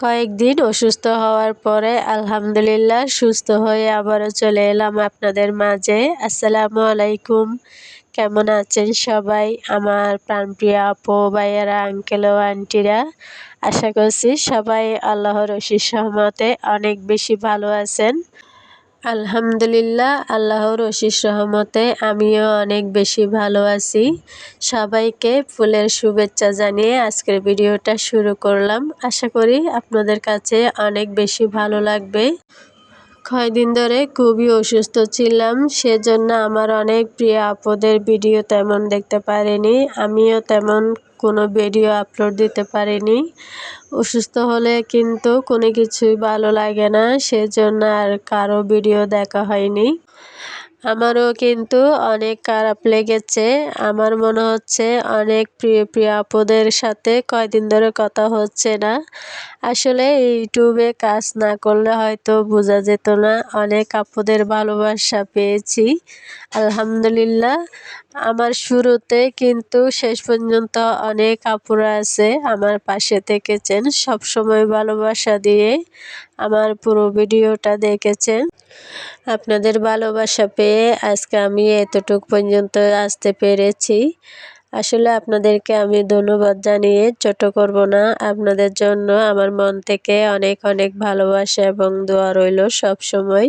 কয়েকদিন অসুস্থ হওয়ার পরে আলহামদুলিল্লাহ সুস্থ হয়ে আবারও চলে এলাম আপনাদের মাঝে। আসসালামু আলাইকুম। কেমন আছেন সবাই? আমার প্রাণপ্রিয় আপু, ভাইয়ারা আঙ্কেল ও আন্টিরা আশা করছি সবাই আল্লাহর রশির সহমতে অনেক বেশি ভালো আছেন। আলহামদুলিল্লাহ, আল্লাহর অশিস রহমতে আমিও অনেক বেশি ভালো আছি। সবাইকে ফুলের শুভেচ্ছা জানিয়ে আজকের ভিডিওটা শুরু করলাম। আশা করি আপনাদের কাছে অনেক বেশি ভালো লাগবে। কয়দিন ধরে খুবই অসুস্থ ছিলাম, সেজন্য আমার অনেক প্রিয় আপদের ভিডিও তেমন দেখতে পারিনি। আমিও তেমন কোনো ভিডিও আপলোড দিতে পারিনি। অসুস্থ হলে কিন্তু কোনো কিছুই ভালো লাগে না, সেজন্য আর কারও ভিডিও দেখা হয়নি। আমারও কিন্তু অনেক খারাপ লেগেছে। আমার মনে হচ্ছে অনেক প্রিয় প্রিয় আপদের সাথে কয়দিন ধরে কথা হচ্ছে না। আসলে ইউটিউবে কাজ না করলে হয়তো বোঝা যেত না। অনেক আপদের ভালোবাসা পেয়েছি। আলহামদুলিল্লাহ। আমার শুরুতে কিন্তু শেষ পর্যন্ত অনেক আপুরা আছে আমার পাশে থেকেছেন। সব সময় ভালোবাসা দিয়ে আমার পুরো ভিডিওটা দেখেছেন। আপনাদের ভালোবাসা পেয়ে আজকে আমি এতটুক পর্যন্ত আসতে পেরেছি। আসলে আপনাদেরকে আমি ধন্যবাদ জানিয়ে ছোট করব না, আপনাদের জন্য আমার মন থেকে অনেক অনেক ভালোবাসা এবং দোয়া রইল সব সময়।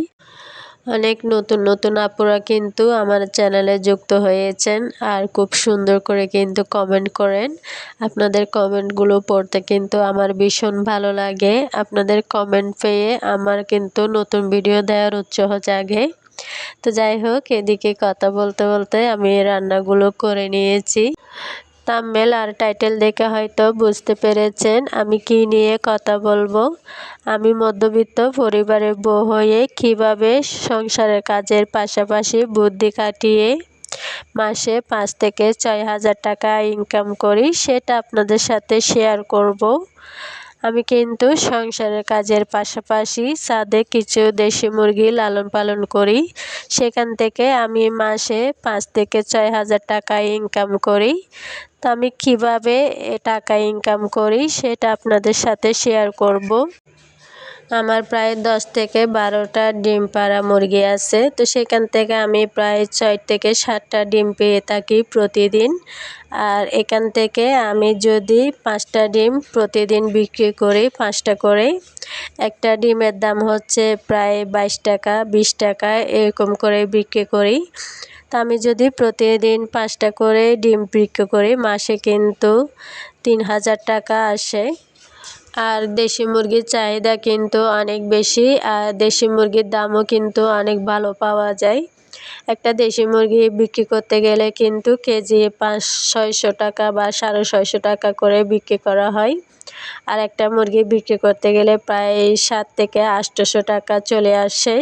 অনেক নতুন নতুন আপুরা কিন্তু আমার চ্যানেলে যুক্ত হয়েছেন আর খুব সুন্দর করে কিন্তু কমেন্ট করেন। আপনাদের কমেন্টগুলো পড়তে কিন্তু আমার ভীষণ ভালো লাগে। আপনাদের কমেন্ট পেয়ে আমার কিন্তু নতুন ভিডিও দেওয়ার উৎসাহ জাগে। তো যাই হোক, এদিকে কথা বলতে বলতে আমি রান্নাগুলো করে নিয়েছি। তামমেল আর টাইটেল দেখে হয়তো বুঝতে পেরেছেন আমি কি নিয়ে কথা বলব। আমি মধ্যবিত্ত পরিবারের বউ হয়ে কীভাবে সংসারের কাজের পাশাপাশি বুদ্ধি কাটিয়ে মাসে পাঁচ থেকে ছয় হাজার টাকা ইনকাম করি সেটা আপনাদের সাথে শেয়ার করব। আমি কিন্তু সংসারের কাজের পাশাপাশি ছাদে কিছু দেশি মুরগি লালন পালন করি। সেখান থেকে আমি মাসে পাঁচ থেকে ছয় হাজার টাকা ইনকাম করি। তো আমি কীভাবে টাকা ইনকাম করি সেটা আপনাদের সাথে শেয়ার করব। আমার প্রায় দশ থেকে বারোটা ডিম পাড়া মুরগি আছে। তো সেখান থেকে আমি প্রায় ছয় থেকে সাতটা ডিম পেয়ে থাকি প্রতিদিন। আর এখান থেকে আমি যদি পাঁচটা ডিম প্রতিদিন বিক্রি করি, পাঁচটা করে, একটা ডিমের দাম হচ্ছে প্রায় বাইশ টাকা, বিশ টাকা এরকম করে বিক্রি করি। তা আমি যদি প্রতিদিন পাঁচটা করে ডিম বিক্রি করি, মাসে কিন্তু তিন হাজার টাকা আসে। আর দেশি মুরগির চাহিদা কিন্তু অনেক বেশি, আর দেশি মুরগির দামও কিন্তু অনেক ভালো পাওয়া যায়। একটা দেশি মুরগি বিক্রি করতে গেলে কিন্তু কেজি পাঁচ, ছয়শো টাকা বা সাড়ে ছয়শো টাকা করে বিক্রি করা হয়। আর একটা মুরগি বিক্রি করতে গেলে প্রায় সাত থেকে আটশোশো টাকা চলে আসে।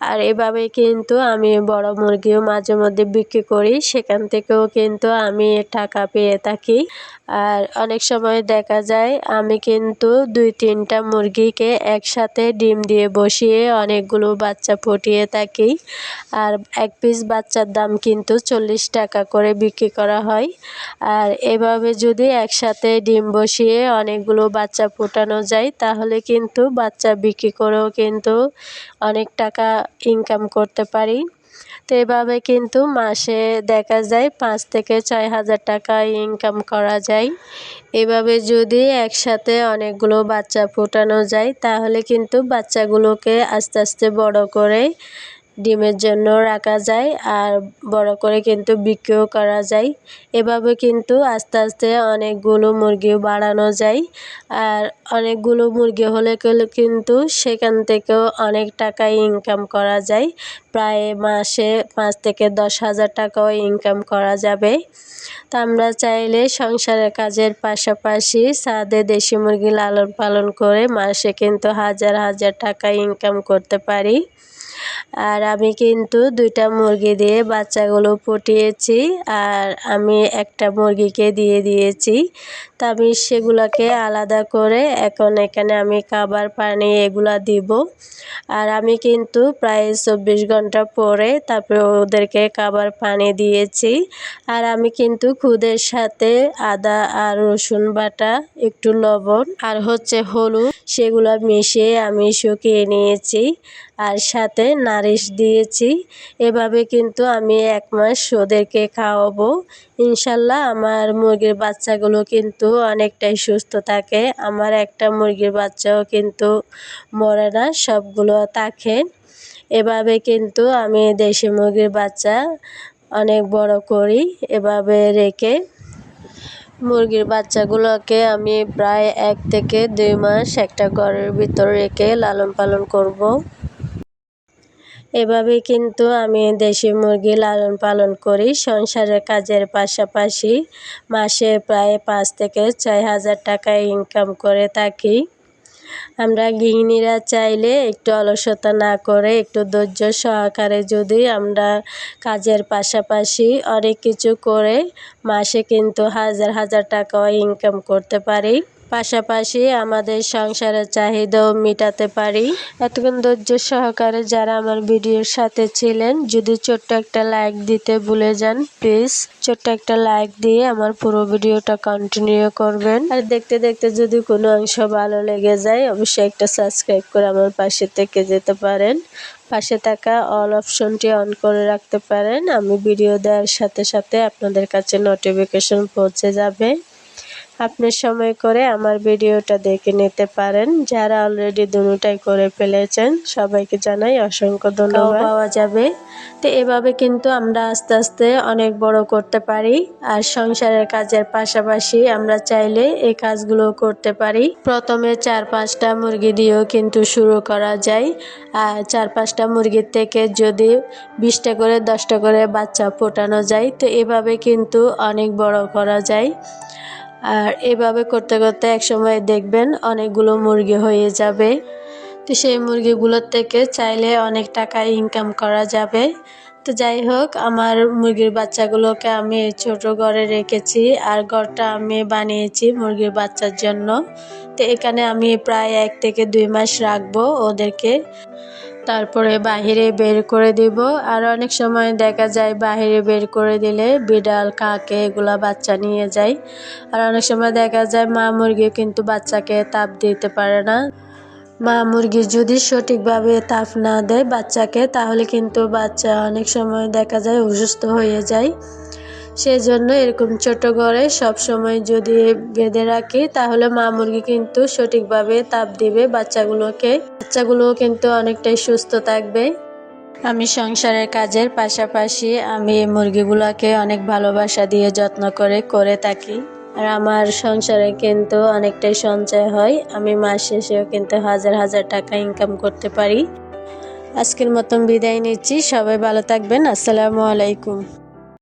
আর এভাবে কিন্তু আমি বড় মুরগিও মাঝে মধ্যে বিক্রি করি। সেখান থেকেও কিন্তু আমি টাকা পেয়ে থাকি। আর অনেক সময় দেখা যায় আমি কিন্তু দুই তিনটা মুরগিকে একসাথে ডিম দিয়ে বসিয়ে অনেকগুলো বাচ্চা ফুটিয়ে থাকি। আর এক পিস বাচ্চার দাম কিন্তু চল্লিশ টাকা করে বিক্রি করা হয়। আর এভাবে যদি একসাথে ডিম বসিয়ে অনেকগুলো বাচ্চা ফোটানো যায়, তাহলে কিন্তু বাচ্চা বিক্রি করেও কিন্তু অনেক টাকা ইনকাম করতে পারি। তো এভাবে কিন্তু মাসে দেখা যায় পাঁচ থেকে ছয় হাজার টাকা ইনকাম করা যায়। এভাবে যদি একসাথে অনেকগুলো বাচ্চা ফোটানো যায়, তাহলে কিন্তু বাচ্চাগুলোকে আস্তে আস্তে বড় করে ডিমের জন্য রাখা যায় আর বড় করে কিন্তু বিক্রিও করা যায়। এভাবে কিন্তু আস্তে আস্তে অনেকগুলো মুরগিও বাড়ানো যায়। আর অনেকগুলো মুরগি হলে কিন্তু সেখান থেকেও অনেক টাকা ইনকাম করা যায়। প্রায় মাসে পাঁচ থেকে দশ হাজার টাকাও ইনকাম করা যাবে। তা আমরা চাইলে সংসারের কাজের পাশাপাশি সাদে দেশি মুরগি লালন পালন করে মাসে কিন্তু হাজার হাজার টাকা ইনকাম করতে পারি। আর আমি কিন্তু দুইটা মুরগি দিয়ে বাচ্চাগুলো ফুটিয়েছি আর আমি একটা মুরগিকে দিয়ে দিয়েছি। তা আমি সেগুলোকে আলাদা করে এখন এখানে আমি খাবার পানি এগুলো দিব। আর আমি কিন্তু প্রায় চব্বিশ ঘণ্টা পরে তারপরে ওদেরকে খাবার পানি দিয়েছি। আর আমি কিন্তু খুদের সাথে আদা আর রসুন বাটা, একটু লবণ আর হচ্ছে হলুদ, সেগুলো মিশিয়ে আমি শুকিয়ে নিয়েছি। আর সাথে নারিশ দিয়েছি। এভাবে কিন্তু আমি এক মাস ওদেরকে খাওয়াবো। ইনশাল্লাহ আমার মুরগির বাচ্চাগুলো কিন্তু অনেকটাই সুস্থ থাকে। আমার একটা মুরগির বাচ্চাও কিন্তু মরে না, সবগুলো থাকে এভাবে কিন্তু আমি দেশি মুরগির বাচ্চা অনেক বড় করি, এভাবে রেখে। মুরগির বাচ্চাগুলোকে আমি প্রায় এক থেকে দুই মাস একটা ঘরের ভিতর রেখে লালন পালন করব। এভাবে কিন্তু আমি দেশি মুরগি লালন পালন করি। সংসারের কাজের পাশাপাশি মাসে প্রায় পাঁচ থেকে ছয় হাজার টাকা ইনকাম করে থাকি। আমরা গৃহিণীরা চাইলে একটু অলসতা না করে একটু ধৈর্য সহকারে যদি আমরা কাজের পাশাপাশি অনেক কিছু করে মাসে কিন্তু হাজার হাজার টাকাও ইনকাম করতে পারি। পাশাপাশি আমাদের সংসারের চাহিদাও মেটাতে পারি। এতক্ষণ ধৈর্য সহকারে যারা আমার ভিডিওর সাথে ছিলেন, যদি ছোট্ট একটা লাইক দিতে ভুলে যান প্লিজ ছোট্ট একটা লাইক দিয়ে আমার পুরো ভিডিওটা কন্টিনিউ করবেন। আর দেখতে দেখতে যদি কোনো অংশ ভালো লেগে যায়, অবশ্যই একটা সাবস্ক্রাইব করে আমার পাশে থেকে যেতে পারেন। পাশে থাকা অল অপশনটি অন করে রাখতে পারেন। আমি ভিডিও দেওয়ার সাথে সাথে আপনাদের কাছে নোটিফিকেশন পৌঁছে যাবে। আপনি সময় করে আমার ভিডিওটা দেখে নিতে পারেন। যারা অলরেডি দুটাই করে ফেলেছেন, সবাইকে জানাই অসংখ্য ধন্যবাদ। পাওয়া যাবে। তো এভাবে কিন্তু আমরা আস্তে আস্তে অনেক বড় করতে পারি। আর সংসারের কাজের পাশাপাশি আমরা চাইলে এই কাজগুলো করতে পারি। প্রথমে চার পাঁচটা মুরগি দিয়েও কিন্তু শুরু করা যায়। আর চার পাঁচটা মুরগির থেকে যদি বিশটা করে, দশটা করে বাচ্চা ফোটানো যায়, তো এভাবে কিন্তু অনেক বড় করা যায়। আর এভাবে করতে করতে একসময় দেখবেন অনেকগুলো মুরগি হয়ে যাবে। তো সেই মুরগিগুলোর থেকে চাইলে অনেক টাকা ইনকাম করা যাবে। তো যাই হোক, আমার মুরগির বাচ্চাগুলোকে আমি ছোট ঘরে রেখেছি আর ঘরটা আমি বানিয়েছি মুরগির বাচ্চার জন্য। তো এখানে আমি প্রায় এক থেকে দুই মাস রাখব ওদেরকে। তারপরে বাহিরে বের করে দিব। আর অনেক সময় দেখা যায় বাহিরে বের করে দিলে বিড়াল, কাকে এগুলা বাচ্চা নিয়ে যায়। আর অনেক সময় দেখা যায় মা মুরগি কিন্তু বাচ্চাকে তাপ দিতে পারে না। মা মুরগি যদি সঠিকভাবে তাপ না দেয় বাচ্চাকে, তাহলে কিন্তু বাচ্চা অনেক সময় দেখা যায় অসুস্থ হয়ে যায়। সেই জন্য এরকম ছোট ঘরে সব সময় যদি বেঁধে রাখি, তাহলে মা মুরগি কিন্তু সঠিকভাবে তাপ দিবে। বাচ্চাগুলোকে, বাচ্চাগুলোও কিন্তু অনেকটাই সুস্থ থাকবে। আমি সংসারের কাজের পাশাপাশি আমি মুরগিগুলোকে অনেক ভালোবাসা দিয়ে যত্ন করে করে থাকি। আর আমার সংসারে কিন্তু অনেকটাই সঞ্চয় হয়। আমি মাস শেষেও কিন্তু হাজার হাজার টাকা ইনকাম করতে পারি। আজকের মতন বিদায় নিচ্ছি। সবাই ভালো থাকবেন। আসসালামু আলাইকুম।